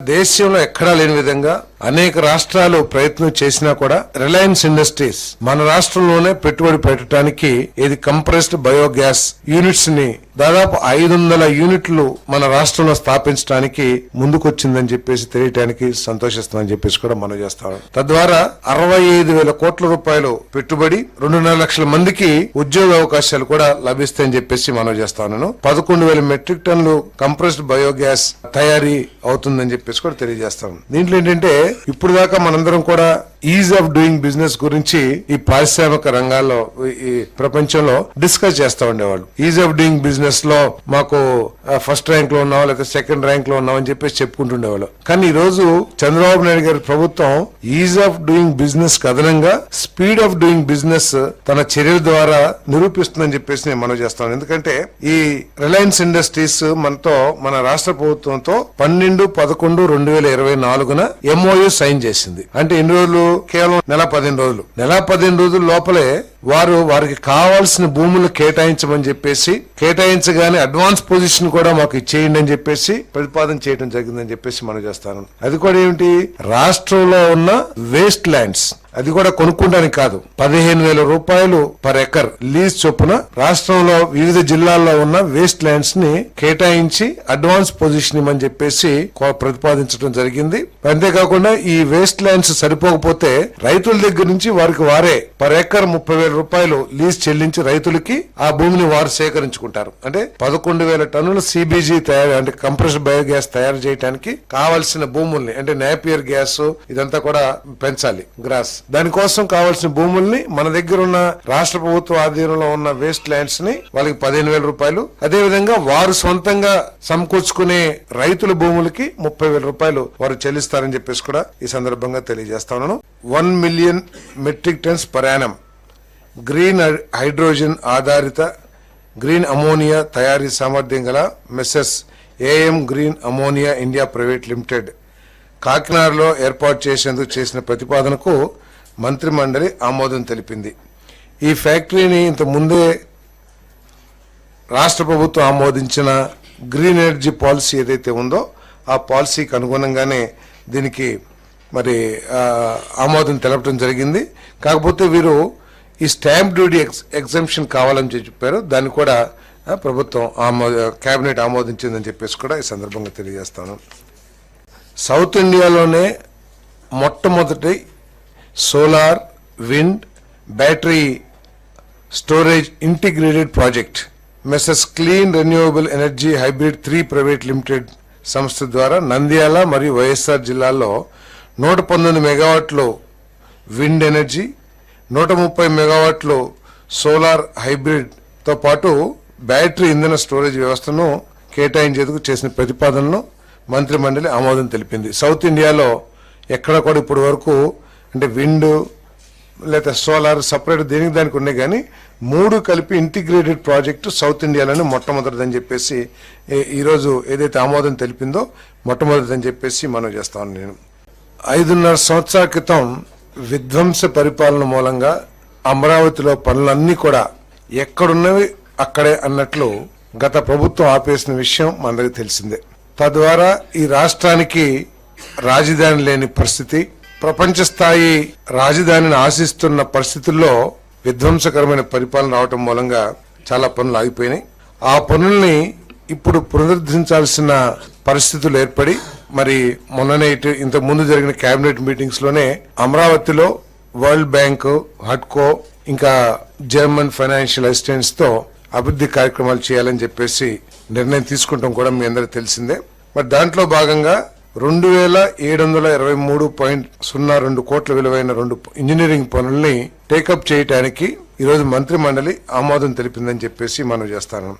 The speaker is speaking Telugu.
దేశంలో ఎక్కడా లేని విధంగా అనేక రాష్ట్రాలు ప్రయత్నం చేసినా కూడా రిలయన్స్ ఇండస్ట్రీస్ మన రాష్ట్రంలోనే పెట్టుబడి పెట్టడానికి ఇది కంప్రెస్డ్ బయోగ్యాస్ యూనిట్స్ని దాదాపు ఐదు వందల యూనిట్లు మన రాష్ట్రంలో స్థాపించడానికి ముందుకొచ్చిందని చెప్పేసి తెలియటానికి సంతోషిస్తామని చెప్పేసి కూడా మనం చేస్తాం తద్వారా అరవై ఐదు వేల కోట్ల రూపాయలు పెట్టుబడి రెండున్నర లక్షల మందికి ఉద్యోగ అవకాశాలు కూడా లభిస్తాయని చెప్పేసి మనం చేస్తాను పదకొండు వేల మెట్రిక్ టన్నులు కంప్రెస్డ్ బయోగ్యాస్ తయారీ అవుతుందని చెప్పేసి కూడా తెలియజేస్తాం దీంట్లో ఏంటంటే ఇప్పుడు దాకా మనందరం కూడా ఈజ్ ఆఫ్ డూయింగ్ బిజినెస్ గురించి ఈ పారిశ్రామిక రంగాల్లో ఈ- ప్రపంచంలో డిస్కస్ చేస్తూ ఉండేవాళ్ళు. ఈజ్ ఆఫ్ డూయింగ్ బిజినెస్లో మాకు ఫస్ట్ ర్యాంక్లో ఉన్నాం లేకపోతే సెకండ్ ర్యాంక్లో ఉన్నాం అని చెప్పేసి చెప్పుకుంటుండేవాళ్ళు. కానీ ఈ రోజు చంద్రబాబు నాయుడు గారి ప్రభుత్వం ఈజ్ ఆఫ్ డూయింగ్ బిజినెస్ కథనంగా స్పీడ్ ఆఫ్ డూయింగ్ బిజినెస్ తన చర్యల ద్వారా నిరూపిస్తుందని చెప్పేసి నేను మనం చేస్తాను. ఎందుకంటే ఈ రిలయన్స్ ఇండస్ట్రీస్ మనతో మన రాష్ట్ర ప్రభుత్వంతో పన్నెండు పదకొండు రెండు వేల ఇరవై నాలుగున ఎంఓయూ సైన్ చేసింది. అంటే ఎన్ని రోజులు కేవలం నెల పదిహేను రోజులు. నెల పదిహేను రోజుల లోపలే వారు వారికి కావాల్సిన భూములు కేటాయించమని చెప్పేసి కేటాయించగానే అడ్వాన్స్ పొజిషన్ కూడా మాకు ఇచ్చేయండి అని చెప్పేసి ప్రతిపాదన చేయడం జరిగిందని చెప్పేసి మనం చేస్తాను. అది కూడా ఏమిటి? రాష్ట్రంలో ఉన్న వేస్ట్ ల్యాండ్స్ అది కూడా కొనుక్కోవడానికి కాదు. పదిహేను వేల రూపాయలు పర్ ఎకర్ లీజ్ చొప్పున రాష్ట్రంలో వివిధ జిల్లాల్లో ఉన్న వేస్ట్ ల్యాండ్స్ని కేటాయించి అడ్వాన్స్ పొజిషన్ అని చెప్పేసి ప్రతిపాదించడం జరిగింది. అంతేకాకుండా ఈ వేస్ట్ ల్యాండ్స్ సరిపోకపోతే రైతుల దగ్గర నుంచి వారికి వారే పర్ ఎకర్ ముప్పై వేల రూపాయలు లీజ్ చెల్లించి రైతులకి ఆ భూమిని వారు సేకరించుకుంటారు. అంటే పదకొండు వేల టన్నుల సిబిజీ తయారు అంటే కంప్రెస్ బయోగ్యాస్ తయారు చేయడానికి కావాల్సిన భూముల్ని అంటే నేపియర్ గ్యాస్ ఇదంతా కూడా పెంచాలి గ్రాస్ దానికోసం కావాల్సిన భూముల్ని మన దగ్గర ఉన్న రాష్ట్ర ప్రభుత్వ ఆధీనంలో ఉన్న వేస్ట్ ల్యాండ్స్ని వాళ్ళకి పదిహేను వేల రూపాయలు. అదే విధంగా వారు సొంతంగా సమకూర్చుకునే రైతుల భూములకి ముప్పై వేల రూపాయలు వారు చెల్లిస్తారని చెప్పేసి కూడా ఈ సందర్భంగా తెలియజేస్తా ఉన్నాను. One million metric tons per annum green hy- hydrogen ఆధారిత గ్రీన్ అమోనియా తయారీ సామర్థ్యం గల messrs AM green ammonia India private limited కాకినాడలో ఏర్పాటు చేసేందుకు చేసిన ప్రతిపాదనకు మంత్రి మండలి ఆమోదం తెలిపింది. ఈ ఫ్యాక్టరీని ఇంత ముందే రాష్ట్ర ప్రభుత్వం ఆమోదించిన గ్రీన్ ఎనర్జీ పాలసీ ఏదైతే ఉందో ఆ పాలసీకి అనుగుణంగానే దీనికి మరి ఆమోదం తెలపడం జరిగింది. కాకపోతే వీరు ఈ స్టాంప్ డ్యూటీ ఎక్స్ ఎగ్జంప్షన్ కావాలని చెప్పారు. దాన్ని కూడా ప్రభుత్వం ఆమోద కేబినెట్ ఆమోదించిందని చెప్పేసి కూడా ఈ సందర్భంగా తెలియజేస్తాను. సౌత్ ఇండియాలోనే మొట్టమొదటి solar wind battery storage integrated project messrs clean renewable energy hybrid three private limited సంస్థ ద్వారా నంద్యాల మరియు వైఎస్ఆర్ జిల్లాల్లో నూట పంతొమ్మిది మెగావాట్లు విండ్ ఎనర్జీ నూట ముప్పై మెగావాట్లు సోలార్ హైబ్రిడ్తో పాటు బ్యాటరీ ఇంధన స్టోరేజ్ వ్యవస్థను కేటాయించేందుకు చేసిన ప్రతిపాదనను మంత్రి మండలి ఆమోదం తెలిపింది. సౌత్ ఇండియాలో ఎక్కడ కూడా ఇప్పటి వరకు అంటే విండ్ లేదా సోలార్ సపరేట్ దేనికి దానికి ఉన్నాయి కానీ మూడు కలిపి ఇంటిగ్రేటెడ్ ప్రాజెక్టు సౌత్ ఇండియాలోనే మొట్టమొదటిదని చెప్పేసి ఈరోజు ఏదైతే ఆమోదం తెలిపిందో మొట్టమొదటిదని చెప్పేసి మనం చేస్తాను నేను. ఐదున్నర సంవత్సరాల క్రితం విధ్వంస పరిపాలన మూలంగా అమరావతిలో పనులన్నీ కూడా ఎక్కడున్నవి అక్కడే అన్నట్లు గత ప్రభుత్వం ఆపేసిన విషయం మనందరికీ తెలిసిందే. తద్వారా ఈ రాష్ట్రానికి రాజధాని లేని పరిస్థితి ప్రపంచ స్థాయి రాజధానిని ఆశిస్తున్న పరిస్థితుల్లో విధ్వంసకరమైన పరిపాలన రావటం మూలంగా చాలా పనులు ఆగిపోయినాయి. ఆ పనుల్ని ఇప్పుడు పునరుద్ధరించాల్సిన పరిస్థితులు ఏర్పడి మరి మొన్ననే ఇంత ఇంతకు ముందు జరిగిన కేబినెట్ మీటింగ్స్లోనే అమరావతిలో వరల్డ్ బ్యాంక్ హడ్కో ఇంకా జర్మన్ ఫైనాన్షియల్ అసిస్టెంట్స్తో అభివృద్ధి కార్యక్రమాలు చేయాలని చెప్పేసి నిర్ణయం తీసుకుంటాం కూడా మీ అందరికి తెలిసిందే. మరి దాంట్లో భాగంగా రెండు వేల ఏడు వందల ఇరవై మూడు పాయింట్ సున్నా రెండు కోట్ల విలువైన రెండు ఇంజనీరింగ్ పనుల్ని టేకప్ చేయడానికి ఈరోజు మంత్రి మండలి ఆమోదం తెలిపిందని చెప్పేసి మనం చేస్తాను.